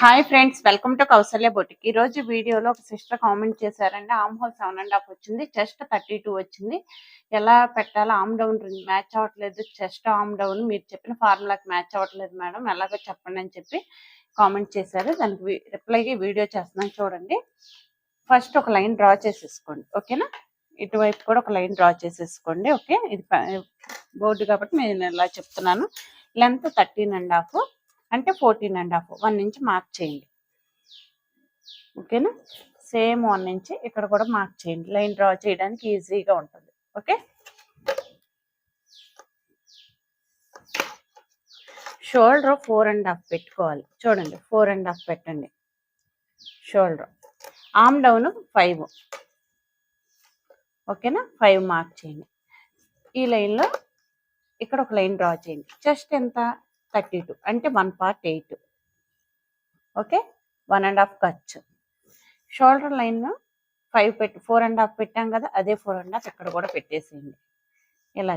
Hi friends welcome to Kausalya boutique. ఈ రోజు వీడియోలో ఒక సిస్టర్ కామెంట్ చేశారండి arm hole seven and half వచ్చింది చెస్ట్ థర్టీ టూ వచ్చింది. ఎలా పెట్టాలో ఆమ్ డౌన్ మ్యాచ్ అవ్వట్లేదు చెస్ట్ ఆమ్ డౌన్. మీరు చెప్పిన ఫార్ములాకి మ్యాచ్ అవ్వట్లేదు మేడం ఎలాగో చెప్పండి అని చెప్పి కామెంట్ చేశారు. దానికి రిప్లైకి వీడియో చేస్తున్నాను చూడండి. ఫస్ట్ ఒక లైన్ డ్రా చేసేసుకోండి ఓకేనా? ఇటువైపు కూడా ఒక లైన్ డ్రా చేసేసుకోండి ఓకే? ఇది బోర్డు కాబట్టి నేను ఇలా చెప్తున్నాను. Length thirteen and half. అంటే ఫోర్టీన్ అండ్ హాఫ్ వన్ నుంచి మార్క్ చేయండి. ఓకేనా? సేమ్ వన్ నుంచి ఇక్కడ కూడా మార్క్ చేయండి. లైన్ డ్రా చేయడానికి ఈజీగా ఉంటుంది. Okay? Shoulder four and half పెట్టుకోవాలి. చూడండి ఫోర్ అండ్ హాఫ్ పెట్టండి. షోల్డర్ ఆమ్ డౌన్ ఫైవ్ ఓకేనా? ఫైవ్ మార్క్ చేయండి. ఈ లైన్లో ఇక్కడ ఒక లైన్ డ్రా చేయండి. జస్ట్ ఎంత? Thirty two. అంటే one part eight. Okay? One and half ఖర్చు. షోల్డర్ లైన్ ఫైవ్ పెట్టి ఫోర్ అండ్ హాఫ్ పెట్టాం కదా అదే ఫోర్ అండ్ హాఫ్ ఇక్కడ కూడా పెట్టేసేయండి. ఇలా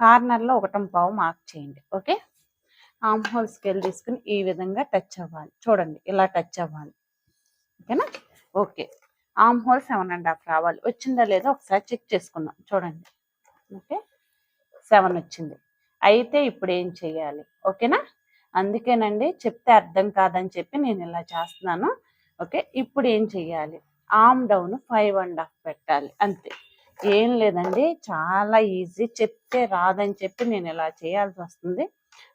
కార్నర్లో ఒకటం పావు మార్క్ చేయండి. ఓకే? ఆమ్ హోల్ స్కేల్ తీసుకుని ఈ విధంగా టచ్ అవ్వాలి. చూడండి ఇలా టచ్ అవ్వాలి. ఓకేనా? Okay. Arm hole seven and half రావాలి. వచ్చిందా లేదా ఒకసారి చెక్ చేసుకుందాం. చూడండి. ఓకే? సెవెన్ వచ్చింది. అయితే ఇప్పుడు ఏం చేయాలి? ఓకేనా? అందుకేనండి చెప్తే అర్థం కాదని చెప్పి నేను ఇలా చేస్తున్నాను. ఓకే? ఇప్పుడు ఏం చెయ్యాలి arm down five and half పెట్టాలి. అంతే. ఏం లేదండి. చాలా ఈజీ. చెప్తే రాదని చెప్పి నేను ఇలా చేయాల్సి వస్తుంది.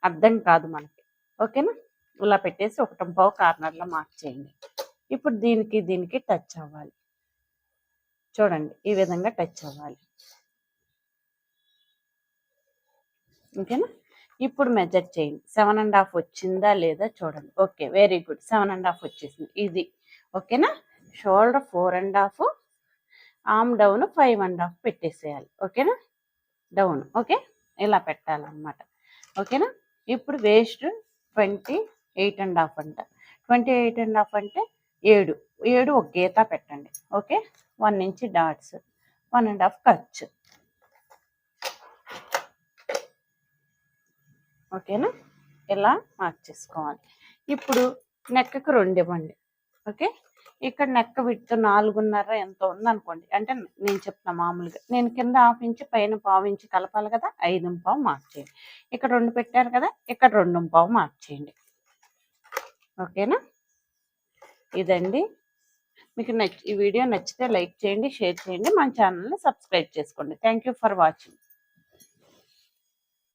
అర్థం కాదు మనకి. ఓకేనా? ఇలా పెట్టేసి ఒకటం పావు కార్నర్లో మార్క్ చేయండి. ఇప్పుడు దీనికి దీనికి టచ్ అవ్వాలి. చూడండి. ఈ విధంగా టచ్ అవ్వాలి. ఓకేనా? ఇప్పుడు మెజర్ చేయండి. సెవెన్ అండ్ హాఫ్ వచ్చిందా లేదా చూడండి. Okay very good. Seven and half వచ్చేసింది. ఇది. ఓకేనా? Shoulder four and half arm down five and half పెట్టేసేయాలి. ఓకేనా? డౌన్. ఓకే? ఇలా పెట్టాలన్నమాట. ఓకేనా? ఇప్పుడు waist twenty eight and half అంట. ట్వంటీ ఎయిట్ అండ్ హాఫ్ అంటే ఏడు. ఏడు ఒక గీత పెట్టండి. Okay? One inch dots. One and half ఖర్చు. ఓకేనా? ఇలా మార్క్ చేసుకోవాలి. ఇప్పుడు నెక్కకు రెండు ఇవ్వండి. ఓకే? ఇక్కడ నెక్క విడుతూ నాలుగున్నర ఎంత ఉందనుకోండి. అంటే నేను చెప్తున్నా మామూలుగా. నేను కింద హాఫ్ ఇంచు పైన పావు ఇంచు కలపాలి కదా ఐదు పావు మార్క్ చేయండి. ఇక్కడ రెండు పెట్టారు కదా ఇక్కడ రెండు పావు మార్క్ చేయండి. ఓకేనా? ఇదండి. మీకు నచ్చి ఈ వీడియో నచ్చితే లైక్ చేయండి షేర్ చేయండి. మన ఛానల్ని సబ్స్క్రైబ్ చేసుకోండి. Thank for watching.